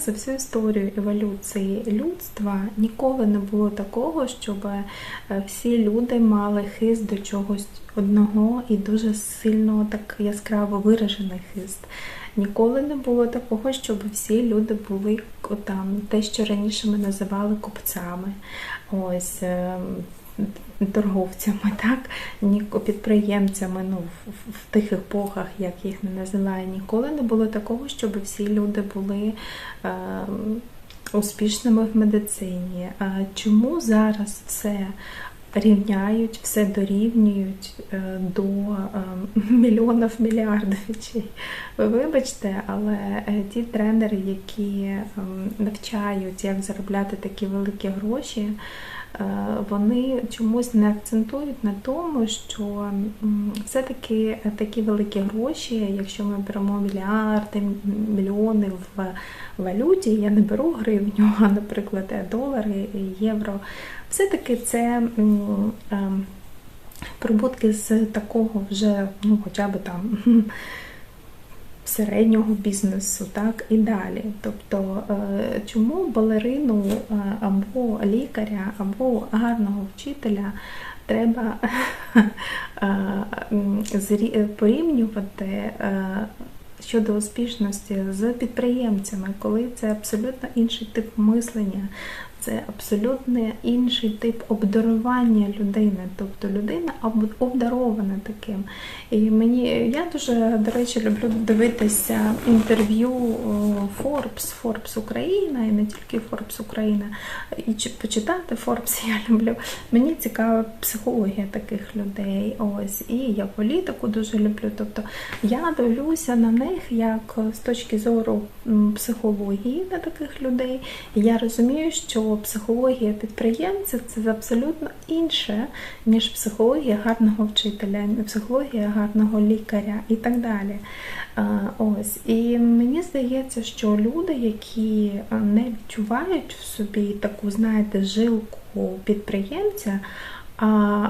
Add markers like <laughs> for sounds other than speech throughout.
за всю історію еволюції людства ніколи не було такого, щоб е, всі люди мали хист до чогось одного і дуже сильно так яскраво виражений хист. Ніколи не було такого, щоб всі люди були там те, що раніше ми називали купцями, ось ем, торговцями, так, ні підприємцями, ну в, тих епохах, як їх не називає, ніколи не було такого, щоб всі люди були. Е, Успішними в медицині. Чому зараз все рівняють, все дорівнюють е, до е, мільйонів мільярдів речей. Ви вибачте, але е, ті тренери, які навчають, як заробляти такі великі гроші, вони чомусь не акцентують на тому, що все-таки такі великі гроші, якщо ми беремо мільярди, мільйони в валюті, я не беру гривню, <laughs> а, наприклад, долари, євро. Все-таки це ем, прибутки з такого вже, ну, хоча б там <laughs> середнього бізнесу, так і далі. Тобто, е, чому балерину е, або лікаря, або гарного вчителя треба <laughs> е, порівнювати щодо успішності з підприємцями, коли це абсолютно інший тип мислення, це абсолютно інший тип обдарування людини. Тобто людина обдарована таким. І мені я дуже, до речі, люблю дивитися інтерв'ю Forbes, Forbes Україна і не тільки Forbes Україна, і почитати Forbes <laughs> я люблю. Мені цікава психологія таких людей. Ось, і я політику дуже люблю. Тобто я дивлюся на них як з точки зору психології на таких людей. Я розумію, що психологія підприємців це абсолютно інше, ніж психологія гарного вчителя, психологія гарного лікаря і так далі. Ось. І мені здається, що люди, які не відчувають в собі таку, знаєте, жилку підприємця, а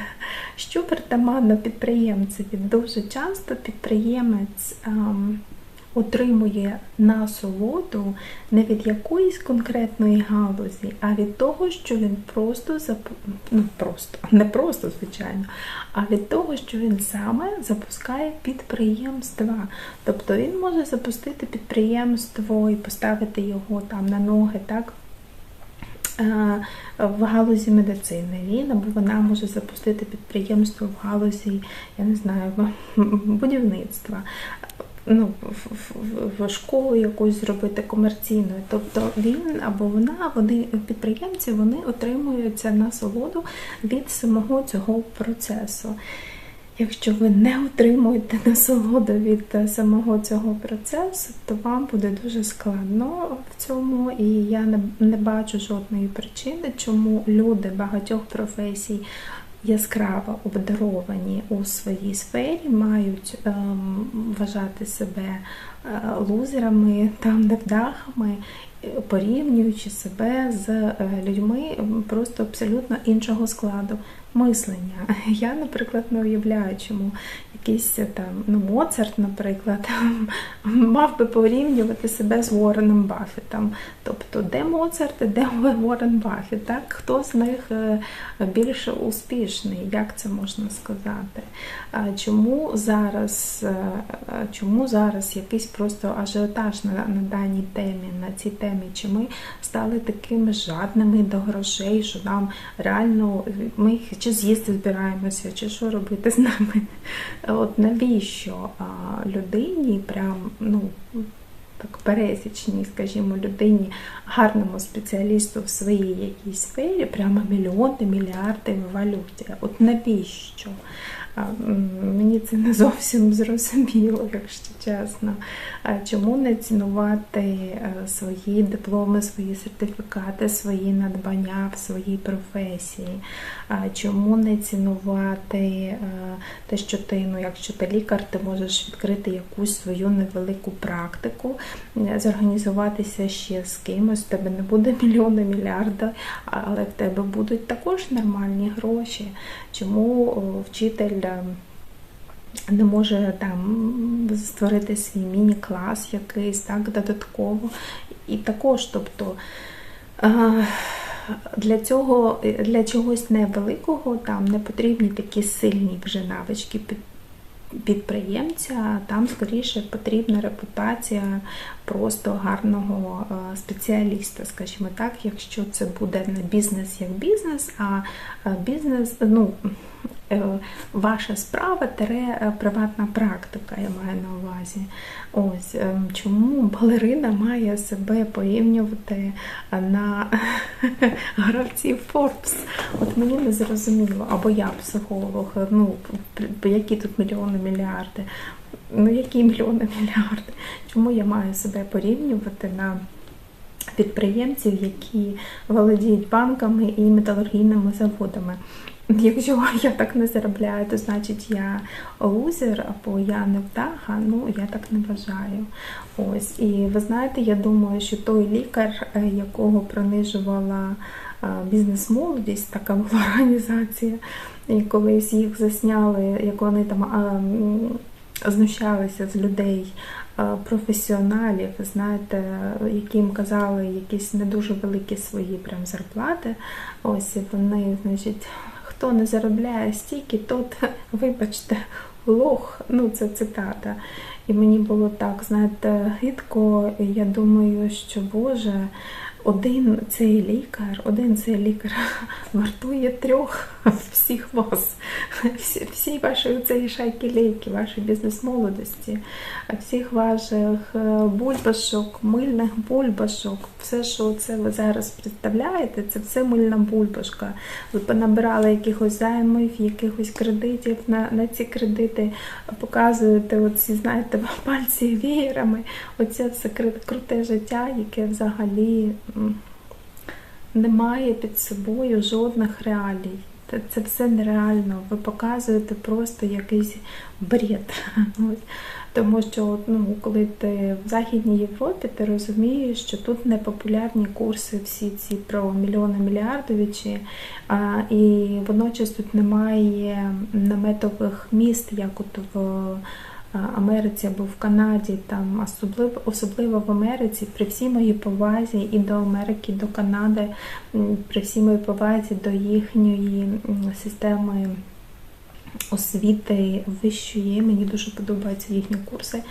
<laughs> що притаманно підприємцеві? Дуже часто підприємець отримує насолоду не від якоїсь конкретної галузі, а від того, що він просто зап... ну просто, не просто, звичайно, а від того, що він саме запускає підприємства. Тобто він може запустити підприємство і поставити його там на ноги, так? В галузі медицини він або вона може запустити підприємство в галузі, я не знаю, будівництва ну, в, школу якусь зробити комерційною. Тобто він або вона, вони підприємці, вони отримуються насолоду від самого цього процесу. Якщо ви не отримуєте насолоду від самого цього процесу, то вам буде дуже складно в цьому, і я не бачу жодної причини, чому люди багатьох професій яскраво обдаровані у своїй сфері, мають ем, вважати себе е, лузерами та невдахами, порівнюючи себе з е, людьми просто абсолютно іншого складу мислення. <laughs> Я, наприклад, не уявляю, чому якийсь е, там ну, Моцарт, наприклад, <laughs> мав би порівнювати себе з Уорреном Баффетом. Тобто, де Моцарт, де <laughs> Уоррен Баффет, так? Хто з них е, більш успішний, як це можна сказати? Чому зараз чому зараз якийсь просто ажіотаж на, на даній темі, на цій темі? Чи ми стали такими жадними до грошей, що нам реально ми чи з'їсти збираємося, чи що робити з нами? От навіщо людині прям, ну, так пересічній, скажімо, людині, гарному спеціалісту в своїй якійсь сфері, прямо мільйони, мільярди в валюті. От навіщо? Мені це не зовсім зрозуміло, якщо чесно. Чому не цінувати е, свої дипломи, свої сертифікати, свої надбання в своїй професії? Чому не цінувати е, те, що ти, ну, якщо ти лікар, ти можеш відкрити якусь свою невелику практику, зорганізуватися ще з кимось, в тебе не буде <laughs> мільйони, мільярда, але в тебе будуть також нормальні гроші. Чому вчитель не може там створити свій міні-клас якийсь так додатково І також, тобто для цього, для чогось невеликого там не потрібні такі сильні вже навички підприємця, там скоріше потрібна репутація просто гарного спеціаліста, скажімо так, якщо це буде не бізнес як бізнес, а бізнес, ну, Е, ваша справа тере е, приватна практика, я маю на увазі. Ось е, Чому балерина має себе порівнювати на <laughs> гравців Forbes? От мені не зрозуміло, або я психолог, ну які тут мільйони мільярди. Ну, які мільйони <laughs> мільярди? Чому я маю себе порівнювати на підприємців, які володіють банками і металургійними заводами? Якщо <laughs> я так не заробляю, то значить я лузер або я не вдаха, ну я так не вважаю. Ось, І ви знаєте, я думаю, що той лікар, е, якого принижувала е, бізнес-молодість, така була <laughs> організація, і колись їх засняли, як вони там знущалися з людей. Е, професіоналів, знаєте, яким казали якісь не дуже великі свої прям зарплати. Ось вони, значить, хто не заробляє стільки, тот, <laughs> вибачте, лох. Ну, це цитата. І мені було так, знаєте, гидко. Я думаю, що Боже один цей лікар, один цей лікар <laughs> вартує трьох <laughs> всіх вас, всі, ваші цієї шайки лейки, ваші бізнес-молодості, всіх ваших е, бульбашок, мильних бульбашок, все, що це ви зараз представляєте, це все мильна бульбашка. Ви понабирали якихось займів, якихось кредитів на на ці кредити, показуєте оці, знаєте, <laughs> пальці веєрами. Оце все круте життя, яке взагалі немає під собою жодних реалій. Це все нереально. Ви показуєте просто якийсь бред. <laughs> Тому що ну, коли ти в Західній Європі, ти розумієш, що тут непопулярні курси всі ці про мільйони мільярдовичі, а, і водночас тут немає наметових міст, як от в Америці або в Канаді, там особливо особливо в Америці, при всій моїй повазі і до Америки, і до Канади, при всій моїй повазі до їхньої системи освіти вищої. Мені дуже подобаються їхні курси.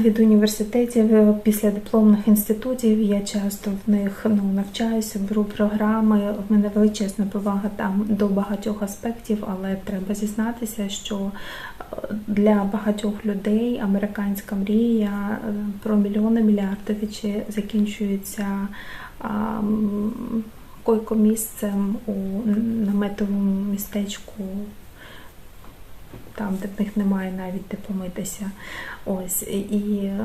Від університетів після дипломних інститутів я часто в них ну, навчаюся, беру програми. В мене величезна повага там до багатьох аспектів, але треба зізнатися, що для багатьох людей американська мрія е, про мільйони мільярдовичі закінчується койкомісцем у наметовому містечку там, де в них немає навіть де помитися. Ось і е,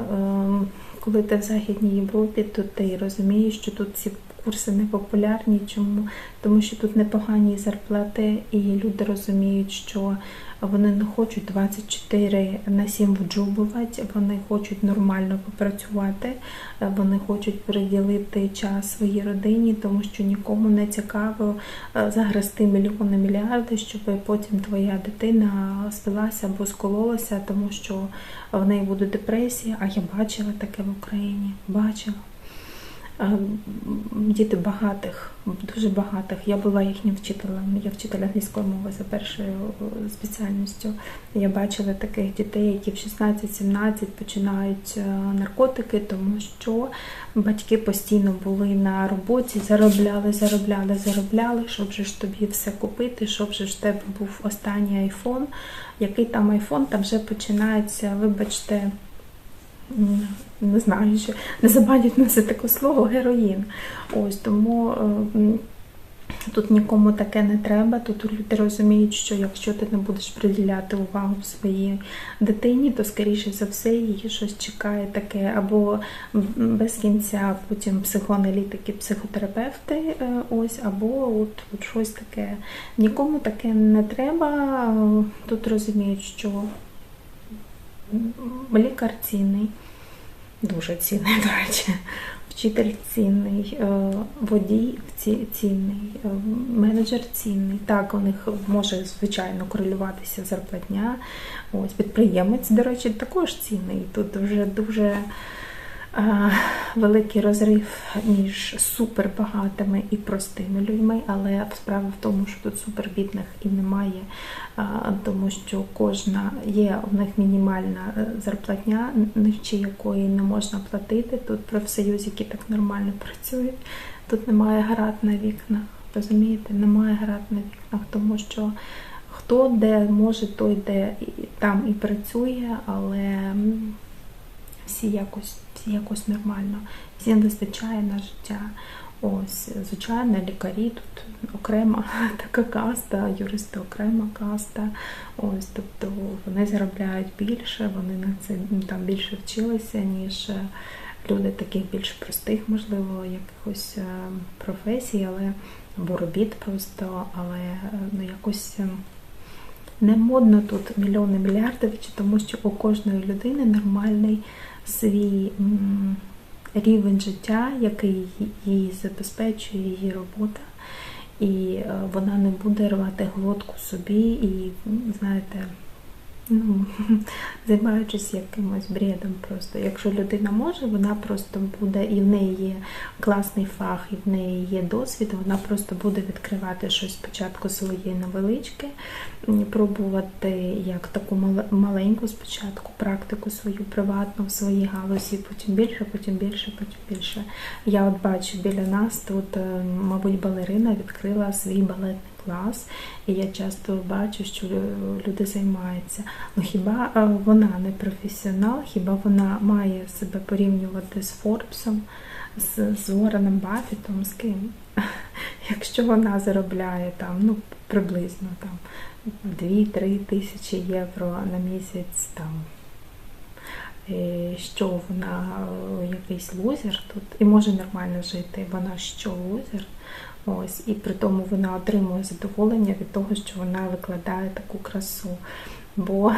коли ти в Західній Європі, то ти розумієш, що тут ці курси не популярні. Чому? Тому що тут непогані зарплати, і люди розуміють, що вони не хочуть 24 на 7 вджубувати, вони хочуть нормально попрацювати, вони хочуть приділити час своїй родині, тому що нікому не цікаво е, загрести мільйони мільярди, щоб потім твоя дитина спилася або скололася, тому що в неї буде депресія. А я бачила таке в Україні. Бачила. Ем, діти багатих, дуже багатих. Я була їхнім вчителем, я вчитель англійської мови за першою е, спеціальністю. Я бачила таких дітей, які в 16-17 починають е, наркотики, тому що батьки постійно були на роботі, заробляли, заробляли, заробляли, щоб же ж тобі все купити, щоб же ж тебе був останній айфон. Який там айфон, там вже починається, вибачте не знаю, що не забанять носити таке слово героїн. Ось тому е, тут нікому таке не треба. Тут люди розуміють, що якщо ти не будеш приділяти увагу своїй дитині, то скоріше за все її щось чекає таке, або без кінця потім психоаналітики, психотерапевти, е, ось, або от, от щось таке. Нікому таке не треба. Тут розуміють, що лікар цінний, дуже цінний, <laughs> до речі, вчитель цінний, е, водій цінний, е, менеджер цінний. Так, у них може, звичайно, корелюватися зарплатня. Ось Підприємець, до речі, також цінний. Тут вже дуже е, великий розрив між супербагатими і простими людьми, але справа в тому, що тут супербідних і немає, тому що кожна є у них мінімальна е, зарплатня, нижче якої не можна платити. Тут профсоюз, які так нормально працюють, тут немає град на вікнах. Розумієте, немає град на вікнах, тому що хто де може, той де там і працює, але всі якось, якось нормально, всім вистачає на життя. Ось, звичайно, лікарі тут окрема <laughs> така каста, юристи окрема каста. Ось, тобто вони заробляють більше, вони на це ну, там більше вчилися, ніж е, люди таких більш простих, можливо, якихось е, професій, але або робіт просто, але е, ну якось. Не модно тут мільйони мільярдів, чи тому що у кожної людини нормальний свій рівень життя, який її забезпечує її робота, і е, вона не буде рвати глотку собі і, знаєте, ну, <laughs> займаючись якимось бредом просто. Якщо людина може, вона просто буде, і в неї є класний фах, і в неї є досвід, вона просто буде відкривати щось спочатку своє невеличке, пробувати як таку мал- маленьку спочатку практику свою приватну в своїй галузі, потім більше, потім більше, потім більше. Я от бачу біля нас тут, е, мабуть, балерина відкрила свій балетний клас, і я часто бачу, що люди займаються. Ну хіба е, вона не професіонал, хіба вона має себе порівнювати з Форбсом, з, з Уорреном Баффетом, з ким? <laughs> Якщо вона заробляє там, ну, приблизно там 2-3 тисячі євро на місяць там. е, Що вона е, якийсь лузер тут і може нормально жити. Вона що лузер? Ось, і при тому вона отримує задоволення від того, що вона викладає таку красу. Бо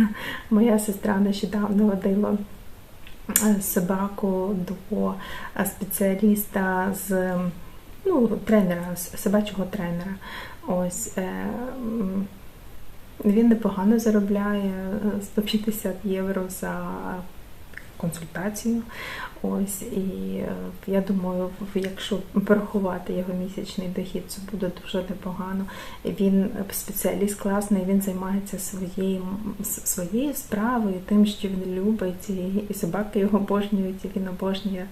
<laughs> моя сестра нещодавно водила е, собаку до е, спеціаліста з ну, тренера, собачого тренера. Ось е, він непогано заробляє е, 150 євро за консультацію. Ось і е, я думаю, якщо порахувати його місячний дохід, це буде дуже непогано. Він спеціаліст класний, він займається своєю своєю справою, тим, що він любить, і, собаки його обожнюють, і він обожнює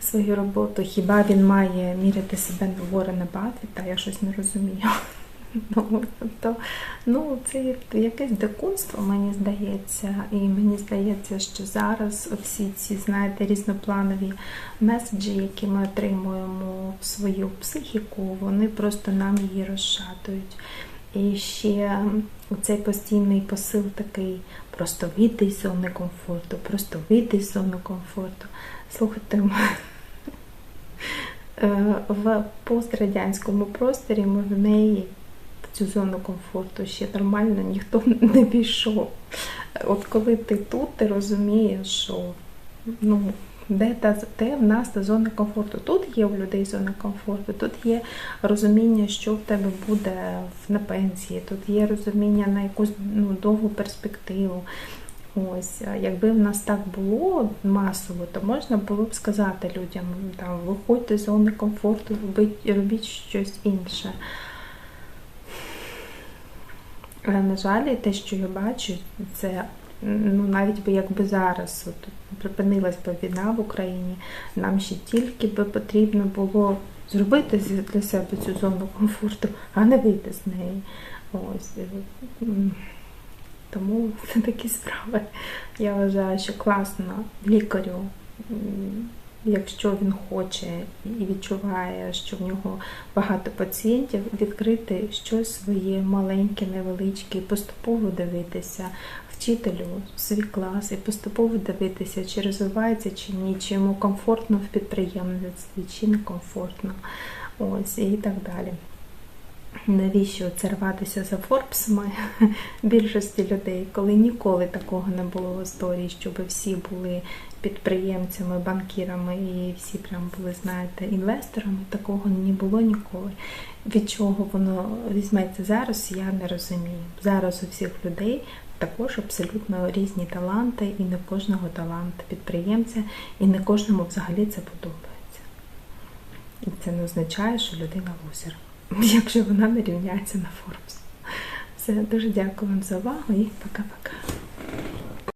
свою роботу. Хіба він має міряти себе на Ворена Баффета? Я щось не розумію. <laughs> Ну, ну, це якесь дикунство, мені здається, і мені здається, що зараз всі ці, знаєте, різнопланові меседжі, які ми отримуємо в свою психіку, вони просто нам її розшатують. І ще цей постійний посил такий просто вийти з зони комфорту, просто вийти з зони комфорту. Слухайте, <laughs> е, в пострадянському просторі ми в неї цю зону комфорту ще нормально ніхто <laughs> не пішов. От коли ти тут, ти розумієш, що ну, де, та, де в нас та зона комфорту. Тут є у людей зона комфорту, тут є розуміння, що в тебе буде на пенсії, тут є розуміння на якусь ну, довгу перспективу. Ось, якби в нас так було масово, то можна було б сказати людям, там, виходьте з зони комфорту, робіть, робіть щось інше. Але, на жаль, те, що я бачу, це ну, навіть би якби зараз от, припинилась би війна в Україні, нам ще тільки би потрібно було зробити для себе цю зону комфорту, а не вийти з неї. Ось. Тому це такі справи. Я вважаю, що класно лікарю, якщо він хоче і відчуває, що в нього багато пацієнтів, відкрити щось своє маленьке, невеличке, поступово дивитися вчителю свій клас і поступово дивитися, чи розвивається чи ні, чи йому комфортно в підприємництві, чи не комфортно. Ось і так далі. Навіщо це рватися за Форбсами <laughs> більшості людей, коли ніколи такого не було в історії, щоб всі були підприємцями, банкірами і всі прям були, знаєте, інвесторами, такого не було ніколи. Від чого воно візьметься зараз, я не розумію. Зараз у всіх людей також абсолютно різні таланти, і не в кожного талант підприємця, і не кожному взагалі це подобається. І це не означає, що людина лузер, <laughs> якщо вона не рівняється на Forbes. Все, дуже дякую вам за увагу і пока-пока.